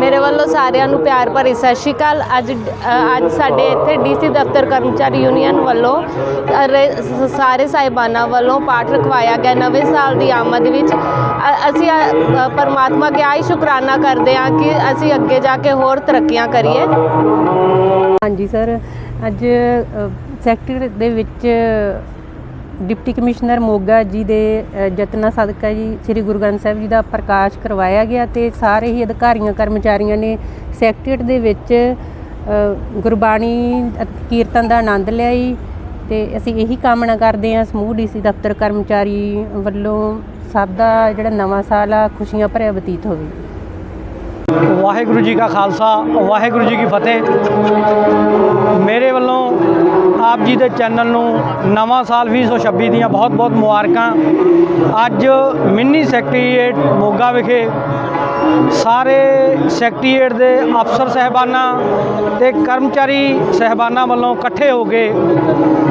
ਮੇਰੇ ਵੱਲੋਂ ਸਾਰਿਆਂ ਨੂੰ ਪਿਆਰ ਭਰੀ ਸਤਿ ਸ਼੍ਰੀ ਅਕਾਲ। ਅੱਜ ਅੱਜ ਸਾਡੇ ਇੱਥੇ ਡੀਸੀ ਦਫ਼ਤਰ ਕਰਮਚਾਰੀ ਯੂਨੀਅਨ ਵੱਲੋਂ ਅ, ਸਾਰੇ ਸਾਹਿਬਾਨਾਂ ਵੱਲੋਂ ਪਾਠ ਰਖਵਾਇਆ ਗਿਆ ਨਵੇਂ ਸਾਲ ਦੀ ਆਮਦ ਵਿੱਚ। ਅ- ਅਸੀਂ ਅ, ਪਰਮਾਤਮਾ ਅੱਗੇ ਆਹੀ ਸ਼ੁਕਰਾਨਾ ਕਰਦੇ ਹਾਂ ਕਿ ਅਸੀਂ ਅੱਗੇ ਜਾ ਕੇ ਹੋਰ ਤਰੱਕੀਆਂ ਕਰੀਏ। ਹਾਂਜੀ ਸਰ। ਅੱਜ ਅ, ਸੈਕਟਰ ਦੇ ਵਿੱਚ ਡਿਪਟੀ ਕਮਿਸ਼ਨਰ ਮੋਗਾ ਜੀ ਦੇ ਅ, ਯਤਨਾਂ ਸਦਕਾ ਜੀ ਸ੍ਰੀ ਗੁਰੂ ਗ੍ਰੰਥ ਸਾਹਿਬ ਜੀ ਦਾ ਪ੍ਰਕਾਸ਼ ਕਰਵਾਇਆ ਗਿਆ ਤੇ ਸਾਰੇ ਹੀ ਅਧਿਕਾਰੀਆਂ ਕਰਮਚਾਰੀਆਂ ਨੇ ਸੈਕਟਰੀਏਟ ਦੇ ਵਿੱਚ ਗੁਰਬਾਣੀ ਕੀਰਤਨ ਦਾ ਆਨੰਦ ਲਿਆ ਜੀ ਤੇ ਅਸੀਂ ਇਹੀ ਕਾਮਨਾ ਕਰਦੇ ਹਾਂ ਸਮੂਹ ਡੀਸੀ ਦਫ਼ਤਰ ਕਰਮਚਾਰੀ ਵੱਲੋਂ ਸਭ ਦਾ ਜਿਹੜਾ ਨਵਾਂ ਸਾਲ ਆ ਖੁਸ਼ੀਆਂ ਭਰਿਆ ਬਤੀਤ ਹੋਵੇ। ਵਾਹਿਗੁਰੂ ਜੀ ਕਾ ਖਾਲਸਾ ਵਾਹਿਗੁਰੂ ਜੀ ਕੀ ਫਤਿਹ। ਮੇਰੇ ਵੱਲੋਂ ਆਪ ਜੀ ਦੇ ਚੈਨਲ ਨੂੰ ਨਵਾਂ ਸਾਲ 2026 ਦੀਆਂ ਬਹੁਤ-ਬਹੁਤ ਮੁਬਾਰਕਾਂ। ਅੱਜ ਮਿੰਨੀ ਸੈਕਟਰੀਏਟ ਮੋਗਾ ਵਿਖੇ ਸਾਰੇ ਸੈਕਟਰੀਏਟ ਦੇ ਅਫਸਰ ਸਹਿਬਾਨਾਂ ਤੇ ਕਰਮਚਾਰੀ ਸਹਿਬਾਨਾਂ ਵੱਲੋਂ ਇਕੱਠੇ ਹੋ ਕੇ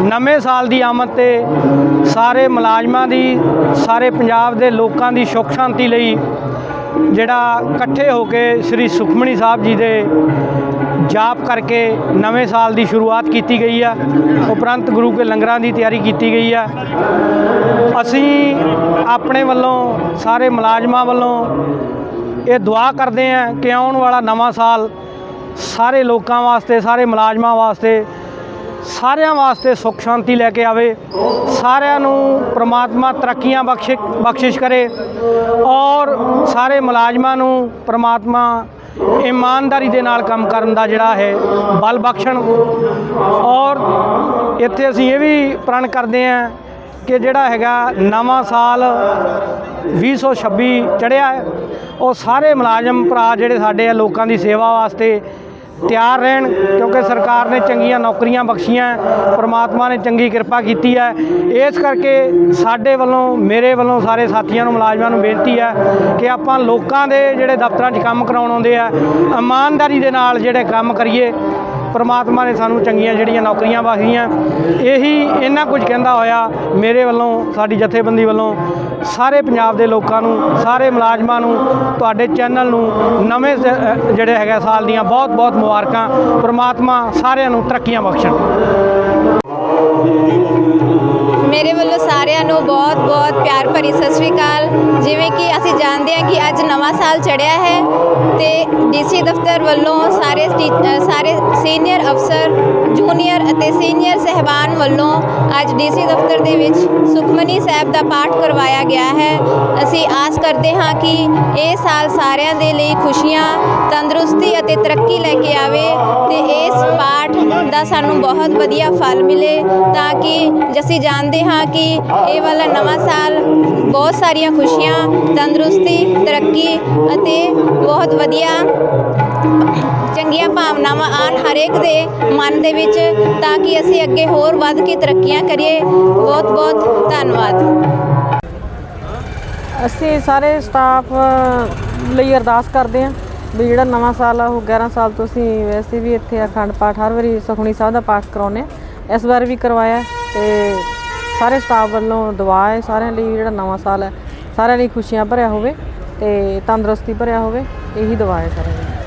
ਨਵੇਂ ਸਾਲ ਦੀ ਆਮਦ ਤੇ ਸਾਰੇ ਮੁਲਾਜ਼ਮਾਂ ਦੀ, ਸਾਰੇ ਪੰਜਾਬ ਦੇ ਲੋਕਾਂ ਦੀ ਸੁੱਖ ਸ਼ਾਂਤੀ ਲਈ ਜਿਹੜਾ ਇਕੱਠੇ ਹੋ ਕੇ ਸ੍ਰੀ ਸੁਖਮਣੀ ਸਾਹਿਬ ਜੀ ਦੇ ਜਾਪ ਕਰਕੇ ਨਵੇਂ ਸਾਲ ਦੀ ਸ਼ੁਰੂਆਤ ਕੀਤੀ ਗਈ ਹੈ ਉਪਰੰਤ ਗੁਰੂ ਕੇ ਲੰਗਰਾਂ ਦੀ ਤਿਆਰੀ ਕੀਤੀ ਗਈ ਹੈ ਅਸੀਂ ਆਪਣੇ ਵੱਲੋਂ, ਸਾਰੇ ਮੁਲਾਜ਼ਮਾਂ ਵੱਲੋਂ ਇਹ ਦੁਆ ਕਰਦੇ ਹਾਂ ਕਿ ਆਉਣ ਵਾਲਾ ਨਵਾਂ ਸਾਲ ਸਾਰੇ ਲੋਕਾਂ ਵਾਸਤੇ, ਸਾਰੇ ਮੁਲਾਜ਼ਮਾਂ ਵਾਸਤੇ, ਸਾਰਿਆਂ ਵਾਸਤੇ ਸੁੱਖ ਸ਼ਾਂਤੀ ਲੈ ਕੇ ਆਵੇ। ਸਾਰਿਆਂ ਨੂੰ ਪ੍ਰਮਾਤਮਾ ਤਰੱਕੀਆਂ ਬਖਸ਼ਿਸ਼ ਬਖਸ਼ਿਸ਼ ਕਰੇ। ਔਰ ਸਾਰੇ ਮੁਲਾਜ਼ਮਾਂ ਨੂੰ ਪ੍ਰਮਾਤਮਾ ਇਮਾਨਦਾਰੀ ਦੇ ਨਾਲ ਕੰਮ ਕਰਨ ਦਾ ਜਿਹੜਾ ਹੈ ਬਲ ਬਖਸ਼ਣ। ਔਰ ਇੱਥੇ ਅਸੀਂ ਇਹ ਵੀ ਪ੍ਰਣ ਕਰਦੇ ਹਾਂ ਕਿ ਜਿਹੜਾ ਹੈਗਾ ਨਵਾਂ ਸਾਲ 2026 ਚੜਿਆ ਹੈ। ਉਹ ਸਾਰੇ ਮੁਲਾਜ਼ਮ, ਭਰਾ ਜਿਹੜੇ ਸਾਡੇ ਆ, ਲੋਕਾਂ ਦੀ ਸੇਵਾ ਵਾਸਤੇ ਤਿਆਰ ਰਹਿਣ, ਕਿਉਂਕਿ ਸਰਕਾਰ ਨੇ ਚੰਗੀਆਂ ਨੌਕਰੀਆਂ ਬਖਸ਼ੀਆਂ, ਪ੍ਰਮਾਤਮਾ ਨੇ ਚੰਗੀ ਕਿਰਪਾ ਕੀਤੀ ਹੈ। ਇਸ ਕਰਕੇ ਸਾਡੇ ਵੱਲੋਂ, ਮੇਰੇ ਵੱਲੋਂ ਸਾਰੇ ਸਾਥੀਆਂ ਨੂੰ, ਮੁਲਾਜ਼ਮਾਂ ਨੂੰ ਬੇਨਤੀ ਹੈ ਕਿ ਆਪਾਂ ਲੋਕਾਂ ਦੇ ਜਿਹੜੇ ਦਫ਼ਤਰਾਂ 'ਚ ਕੰਮ ਕਰਾਉਣ ਆਉਂਦੇ ਆ, ਇਮਾਨਦਾਰੀ ਦੇ ਨਾਲ ਜਿਹੜੇ ਕੰਮ ਕਰੀਏ ਪ੍ਰਮਾਤਮਾ ਨੇ ਸਾਨੂੰ ਚੰਗੀਆਂ ਜਿਹੜੀਆਂ ਨੌਕਰੀਆਂ ਬਖਸ਼ੀਆਂ। ਇਹੀ ਇਹਨਾਂ ਕੁਝ ਕਹਿੰਦਾ ਹੋਇਆ ਮੇਰੇ ਵੱਲੋਂ ਸਾਡੀ ਜਥੇਬੰਦੀ ਵੱਲੋਂ ਸਾਰੇ ਪੰਜਾਬ ਦੇ ਲੋਕਾਂ ਨੂੰ ਸਾਰੇ ਮੁਲਾਜ਼ਮਾਂ ਨੂੰ ਤੁਹਾਡੇ ਚੈਨਲ ਨੂੰ ਨਵੇਂ ਸ- ਅ, ਜਿਹੜੇ ਹੈਗਾ ਸਾਲ ਦੀਆਂ ਬਹੁਤ ਬਹੁਤ ਮੁਬਾਰਕਾਂ। ਪ੍ਰਮਾਤਮਾ ਸਾਰਿਆਂ ਨੂੰ ਤਰੱਕੀਆਂ ਬਖਸ਼ਣ। ਨੂੰ ਬਹੁਤ-ਬਹੁਤ ਪਿਆਰ ਭਰੀ ਸਤਿ ਸ਼੍ਰੀ ਅਕਾਲ। ਜਿਵੇਂ ਕਿ ਅਸੀਂ ਜਾਣਦੇ ਹਾਂ ਕਿ ਅੱਜ ਨਵਾਂ ਸਾਲ ਚੜ੍ਹਿਆ ਹੈ ਤੇ ਡੀਸੀ ਦਫ਼ਤਰ ਵੱਲੋਂ ਸਾਰੇ ਸਾਰੇ ਸੀਨੀਅਰ ਅਫਸਰ, ਜੂਨੀਅਰ ਅਤੇ ਸੀਨੀਅਰ ਸਹਿਬਾਨ ਵੱਲੋਂ ਅੱਜ ਡੀਸੀ ਦਫ਼ਤਰ ਦੇ ਵਿੱਚ ਸੁਖਮਨੀ ਸਾਹਿਬ ਦਾ ਪਾਠ ਕਰਵਾਇਆ ਗਿਆ ਹੈ। ਅਸੀਂ ਆਸ ਕਰਦੇ ਹਾਂ ਕਿ ਇਹ ਸਾਲ ਸਾਰਿਆਂ ਦੇ ਲਈ ਖੁਸ਼ੀਆਂ, ਤੰਦਰੁਸਤੀ ਅਤੇ ਤਰੱਕੀ ਲੈ ਕੇ ਆਵੇ ਤੇ ਇਸ ਪਾਠ ਦਾ ਸਾਨੂੰ ਬਹੁਤ ਵਧੀਆ ਫਲ ਮਿਲੇ ਤਾਂ ਕਿ ਅਸੀਂ ਜਾਣਦੇ ਹਾਂ ਕਿ ਇਹ ਵਾਲਾ ਨਵਾਂ ਸਾਲ ਬਹੁਤ ਸਾਰੀਆਂ ਖੁਸ਼ੀਆਂ, ਤੰਦਰੁਸਤੀ, ਤਰੱਕੀ ਅਤੇ ਬਹੁਤ ਵਧੀਆ ਚੰਗੀਆਂ ਭਾਵਨਾਵਾਂ ਆਣ ਹਰੇਕ ਦੇ ਮਨ ਦੇ ਵਿੱਚ, ਤਾਂ ਕਿ ਅਸੀਂ ਅੱਗੇ ਹੋਰ ਵੱਧ ਕੇ ਤਰੱਕੀਆਂ ਕਰੀਏ। ਬਹੁਤ ਬਹੁਤ ਧੰਨਵਾਦ। ਅਸੀਂ ਸਾਰੇ ਸਟਾਫ ਲਈ ਅਰਦਾਸ ਕਰਦੇ ਹਾਂ ਵੀ ਜਿਹੜਾ ਨਵਾਂ ਸਾਲ ਆ, ਉਹ 11 ਸਾਲ ਤੋਂ ਅਸੀਂ ਵੈਸੇ ਵੀ ਇੱਥੇ ਅਖੰਡ ਪਾਠ ਹਰ ਵਾਰੀ ਸੁਖਮਨੀ ਸਾਹਿਬ ਦਾ ਪਾਠ ਕਰਾਉਂਦੇ ਹਾਂ। ਇਸ ਵਾਰ ਵੀ ਕਰਵਾਇਆ ਹੈ ਤੇ ਸਾਰੇ ਸਟਾਫ ਵੱਲੋਂ ਦੁਆ ਹੈ ਸਾਰਿਆਂ ਲਈ ਜਿਹੜਾ ਨਵਾਂ ਸਾਲ ਹੈ, ਸਾਰਿਆਂ ਲਈ ਖੁਸ਼ੀਆਂ ਭਰਿਆ ਹੋਵੇ ਤੇ ਤੰਦਰੁਸਤੀ ਭਰਿਆ ਹੋਵੇ, ਇਹੀ ਦੁਆ ਹੈ ਸਾਰਿਆਂ ਲਈ।